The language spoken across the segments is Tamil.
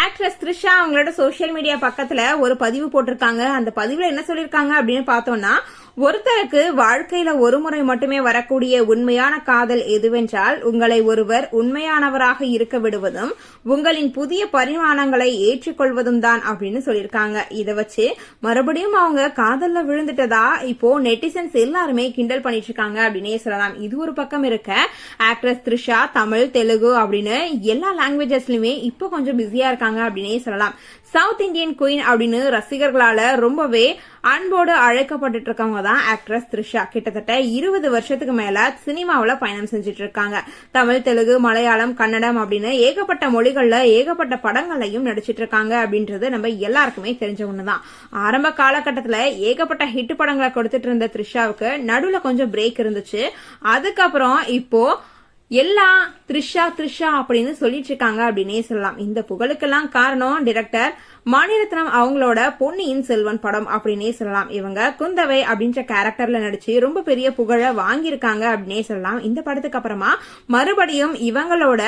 ஆக்ட்ரஸ் த்ரிஷா அவங்களோட சோஷியல் மீடியா பக்கத்துல ஒரு பதிவு போட்டிருக்காங்க. அந்த பதிவுல என்ன சொல்லிருக்காங்க அப்படின்னு பார்த்தோம்னா ஒருத்தருக்கு வாழ்க்கையில ஒரு முறை மட்டுமே வரக்கூடிய உண்மையான காதல் எதுவென்றால் உங்களை ஒருவர் உண்மையானவராக இருக்க விடுவதும் உங்களின் புதிய பரிமாணங்களை ஏற்றுக்கொள்வதும் தான் அப்படின்னு சொல்லியிருக்காங்க. இதை வச்சு மறுபடியும் அவங்க காதல்ல விழுந்துட்டதா? இப்போ நெட்டிசன்ஸ் எல்லாருமே கிண்டல் பண்ணிட்டு இருக்காங்க அப்படின்னே சொல்லலாம். இது ஒரு பக்கம் இருக்க. ஆக்ட்ரஸ் த்ரிஷா தமிழ் தெலுங்கு அப்படின்னு எல்லா லாங்குவேஜஸ்லயுமே இப்போ கொஞ்சம் பிஸியா இருக்காங்க அப்படின்னே சொல்லலாம். சவுத் இந்தியன் குயின் அப்படின்னு ரசிகர்களால ரொம்பவே அன்போடு அழைக்கப்பட்டு இருக்கவங்க தான் ஆக்ட்ரஸ் த்ரிஷா. கிட்டத்தட்ட இருபது வருஷத்துக்கு மேல சினிமாவில் பயணம் செஞ்சுட்டு இருக்காங்க தமிழ் தெலுங்கு மலையாளம் கன்னடம் அப்படின்னு ஏகப்பட்ட மொழிகள்ல ஏகப்பட்ட படங்களையும் நடிச்சிட்டு இருக்காங்க அப்படின்றது நம்ம எல்லாருக்குமே தெரிஞ்ச ஒண்ணுதான். ஆரம்ப காலகட்டத்தில் ஏகப்பட்ட ஹிட் படங்களை கொடுத்துட்டு இருந்த த்ரிஷாவுக்கு நடுவில் கொஞ்சம் பிரேக் இருந்துச்சு. அதுக்கப்புறம் இப்போ எல்லா த்ரிஷா த்ரிஷா அப்படின்னு சொல்லிட்டு இருக்காங்க அப்படின்னே சொல்லலாம். இந்த புகழுக்கெல்லாம் காரணம் டிரெக்டர் மணிரத்னம் அவங்களோட பொன்னியின் செல்வன் படம் அப்படின்னே சொல்லலாம். இவங்க குந்தவை அப்படின்ற கேரக்டர்ல நடிச்சு ரொம்ப பெரிய புகழை வாங்கியிருக்காங்க அப்படின்னே சொல்லலாம். இந்த படத்துக்கு அப்புறமா மறுபடியும் இவங்களோட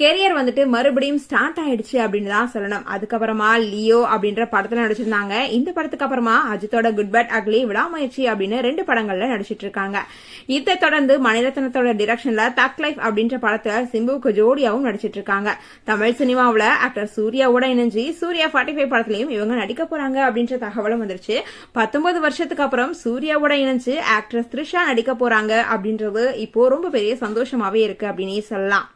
கெரியர் வந்துட்டு மறுபடியும் ஸ்டார்ட் ஆயிடுச்சு அப்படின்னு தான் சொல்லணும். அதுக்கப்புறமா லியோ அப்படின்ற படத்துல நடிச்சிருந்தாங்க. இந்த படத்துக்கு அப்புறமா அஜித்தோட குட் பேட் அக்லி விடாமுயற்சி அப்படின்னு ரெண்டு படங்கள்ல நடிச்சிட்டு இருக்காங்க. இதை தொடர்ந்து மணிரத்னத்தோட டிரெக்ஷன்ல தக் லைஃப் அப்படின்ற படத்துல சிம்புவுக்கு ஜோடியாவும் நடிச்சிட்டு இருக்காங்க தமிழ் சினிமாவுல ஆக்டர் சூர்யாவோட இணைஞ்சு சூர்யா ஃபார்ட்டி ஃபைவ் படத்துலயும் இவங்க நடிக்க போறாங்க அப்படின்ற தகவலும் வந்துருச்சு. பத்தொன்பது வருஷத்துக்கு அப்புறம் சூர்யாவோட இணைஞ்சு ஆக்ட்ரஸ் த்ரிஷா நடிக்க போறாங்க அப்படின்றது இப்போ ரொம்ப பெரிய சந்தோஷமாவே இருக்கு அப்படின்னே சொல்லலாம்.